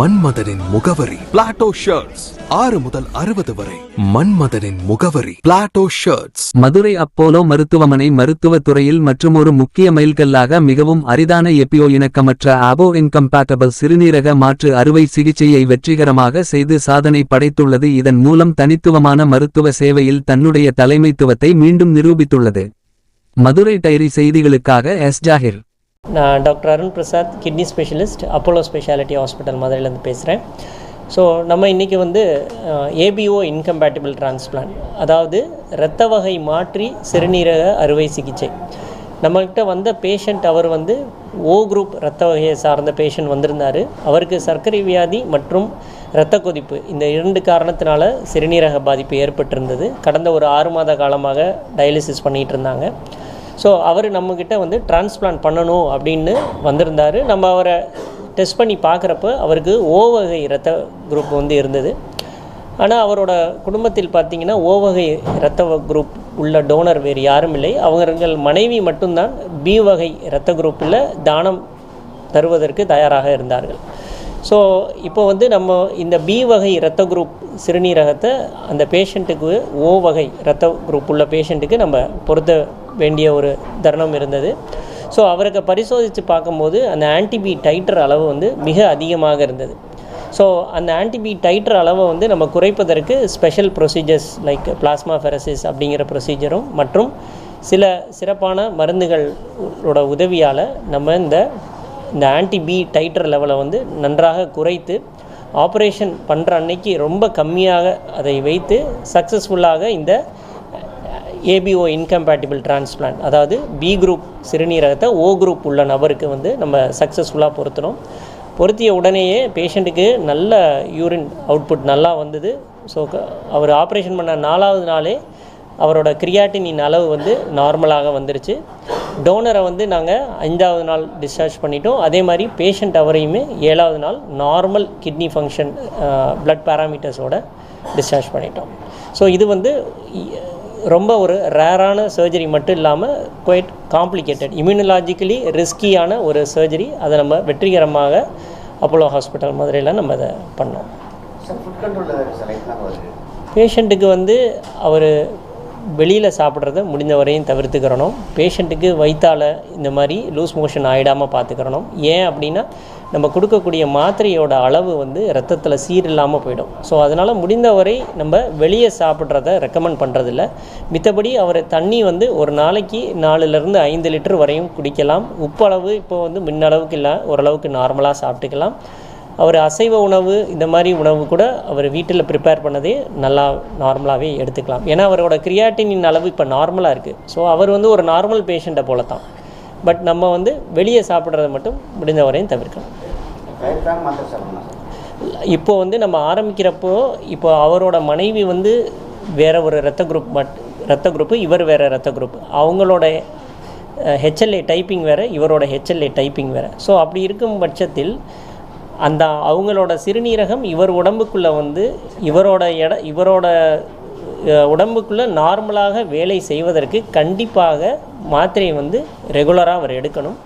மன்மதனின் முகவரி. Plato shirts ஆறு முதல் அறுபது வரை. மன்மதனின் முகவரி. பிளாட்டோ ஷர்ட்ஸ் மதுரை அப்போலோ மருத்துவமனை மருத்துவத் துறையில் மற்றுமொரு முக்கிய மைல்கல்லாக மிகவும் அரிதான எப்பியோ இணக்கமற்ற அபோ இன்கம்பேட்டபிள் சிறுநீரக மாற்று அறுவை சிகிச்சையை வெற்றிகரமாக செய்து சாதனை படைத்துள்ளது. இதன் மூலம் தனித்துவமான மருத்துவ சேவையில் தன்னுடைய தலைமைத்துவத்தை மீண்டும் நிரூபித்துள்ளது. மதுரை டைரி செய்திகளுக்காக எஸ் ஜாகிர் நான் doctor Arun Prasad kidney specialist Apollo speciality hospital மதுரையிலேருந்து பேசுகிறேன். ஸோ நம்ம இன்றைக்கி வந்து ஏபிஓ இன்கம்பேட்டிபிள் டிரான்ஸ்பிளான்ட் அதாவது இரத்த வகை மாற்றி சிறுநீரக அறுவை சிகிச்சை. நம்மக்கிட்ட வந்த பேஷண்ட் அவர் வந்து ஓ குரூப் இரத்த வகையை சார்ந்த பேஷண்ட் வந்திருந்தார். அவருக்கு சர்க்கரை வியாதி மற்றும் இரத்த கொதிப்பு இந்த இரண்டு காரணத்தினால சிறுநீரக பாதிப்பு ஏற்பட்டிருந்தது. கடந்த ஒரு ஆறு மாத காலமாக டயாலிசிஸ் பண்ணிகிட்டு இருந்தாங்க. ஸோ அவர் நம்மக்கிட்ட வந்து டிரான்ஸ்பிளான்ட் பண்ணணும் அப்படின்னு வந்திருந்தார். நம்ம அவரை டெஸ்ட் பண்ணி பார்க்குறப்ப அவருக்கு ஓவகை இரத்த குரூப் வந்து இருந்தது. ஆனால் அவரோட குடும்பத்தில் பார்த்தீங்கன்னா ஓவகை இரத்த குரூப் உள்ள டோனர் வேறு யாரும் இல்லை. அவர்கள் மனைவி மட்டும்தான் பி வகை இரத்த குரூப்பில் தானம் தருவதற்கு தயாராக இருந்தார்கள். ஸோ இப்போ வந்து நம்ம இந்த பி வகை இரத்த குரூப் சிறுநீரகத்தை அந்த பேஷண்ட்டுக்கு ஓ வகை இரத்த குரூப் உள்ள பேஷண்ட்டுக்கு நம்ம பொருத்த வேண்டிய ஒரு தருணம் இருந்தது. ஸோ அவருக்கு பரிசோதித்து பார்க்கும்போது அந்த ஆன்டிபி டைட்டர் அளவு வந்து மிக அதிகமாக இருந்தது. ஸோ அந்த ஆன்டிபி டைட்டர் அளவை வந்து நம்ம குறைப்பதற்கு special procedures like plasmapheresis அப்படிங்கிற ப்ரொசீஜரும் மற்றும் சில சிறப்பான மருந்துகளோட உதவியால் நம்ம இந்த இந்த ஆன்டிபி டைட்டர் லெவலை வந்து நன்றாக குறைத்து ஆப்ரேஷன் பண்ணுற அன்னைக்கு ரொம்ப கம்மியாக அதை வைத்து சக்ஸஸ்ஃபுல்லாக இந்த ஏபிஓ இன்கம்பேட்டிபிள் டிரான்ஸ்பிளான்ட் அதாவது பி குரூப் சிறுநீரகத்தை ஓ குரூப் உள்ள நபருக்கு வந்து நம்ம சக்ஸஸ்ஃபுல்லாக பொருத்தினோம் பொருத்திய உடனேயே பேஷண்ட்டுக்கு நல்ல யூரின் அவுட்புட் நல்லா வந்தது. ஸோ அவர் ஆப்ரேஷன் பண்ண நாலாவது நாளே அவரோட கிரியாட்டினின் அளவு வந்து நார்மலாக வந்துருச்சு. டோனரை வந்து நாங்கள் ஐந்தாவது நாள் டிஸ்சார்ஜ் பண்ணிட்டோம். அதே மாதிரி பேஷண்ட் அவரையுமே ஏழாவது நாள் நார்மல் கிட்னி ஃபங்க்ஷன் ப்ளட் பேராமீட்டர்ஸோட டிஸ்சார்ஜ் பண்ணிட்டோம். ஸோ இது வந்து ரொம்ப ஒரு ரேரான சர்ஜரி மட்டும் இல்லாமல் குவைட் காம்ப்ளிகேட்டட் இம்யூனலாஜிக்கலி ரிஸ்கியான ஒரு சர்ஜரி அதை நம்ம வெற்றிகரமாக அப்போலோ ஹாஸ்பிட்டல் மதுரையில் நம்ம அதை பண்ணோம். பேஷண்ட்டுக்கு வந்து அவர் வெளியில் சாப்பிட்றத முடிந்த வரையும் தவிர்த்துக்கிறணும். பேஷண்ட்டுக்கு வயிற்றால் இந்த மாதிரி லூஸ் மோஷன் ஆகிடாமல் பார்த்துக்கிறணும். ஏன் அப்படின்னா நம்ம கொடுக்கக்கூடிய மாத்திரையோட அளவு வந்து ரத்தத்தில் சீர் இல்லாமல் போயிடும். ஸோ அதனால் முடிந்தவரை நம்ம வெளியே சாப்பிட்றத ரெக்கமெண்ட் பண்ணுறதில்ல மித்தபடி அவர் தண்ணி வந்து ஒரு நாளைக்கு நாலுலேருந்து ஐந்து லிட்டர் வரையும் குடிக்கலாம். உப்பளவு இப்போ வந்து முன்னளவுக்கு இல்லை ஓரளவுக்கு நார்மலாக சாப்பிட்டுக்கலாம். அவர் அசைவ உணவு இந்த மாதிரி உணவு கூட அவர் வீட்டில் ப்ரிப்பேர் பண்ணதே நல்லா நார்மலாகவே எடுத்துக்கலாம். ஏன்னா அவரோட கிரியாட்டினின் அளவு இப்போ நார்மலாக இருக்குது ஸோ அவர் வந்து ஒரு நார்மல் பேஷண்ட்டை போல தான் பட் நம்ம வந்து வெளியே சாப்பிட்றத மட்டும் முடிந்த வரையும் தவிர்க்கணும் இப்போ வந்து நம்ம ஆரம்பிக்கிறப்போ இப்போ அவரோட மனைவி வந்து வேற ஒரு ரத்த குரூப் மட் ரத்த குரூப்பு இவர் வேறு ரத்த குரூப் அவங்களோட ஹெச்எல்ஏ டைப்பிங் வேறு இவரோட ஹெச்எல்ஏ டைப்பிங் வேறு. ஸோ அப்படி இருக்கும் பட்சத்தில் அந்த அவங்களோட சிறுநீரகம் இவர் உடம்புக்குள்ளே வந்து இவரோட இட இவரோட உடம்புக்குள்ளே நார்மலாக வேலை செய்வதற்கு கண்டிப்பாக மாத்திரையை வந்து ரெகுலராக அவர் எடுக்கணும்.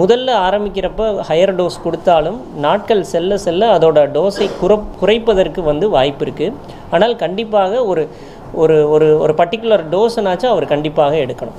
முதல்ல ஆரம்பிக்கிறப்ப ஹையர் டோஸ் கொடுத்தாலும் நாட்கள் செல்ல செல்ல அதோட டோஸை குற குறைப்பதற்கு வந்து வாய்ப்பு இருக்குது ஆனால் கண்டிப்பாக ஒரு ஒரு ஒரு ஒரு பர்டிகுலர் டோஸனாச்சும் அவர் கண்டிப்பாக எடுக்கணும்.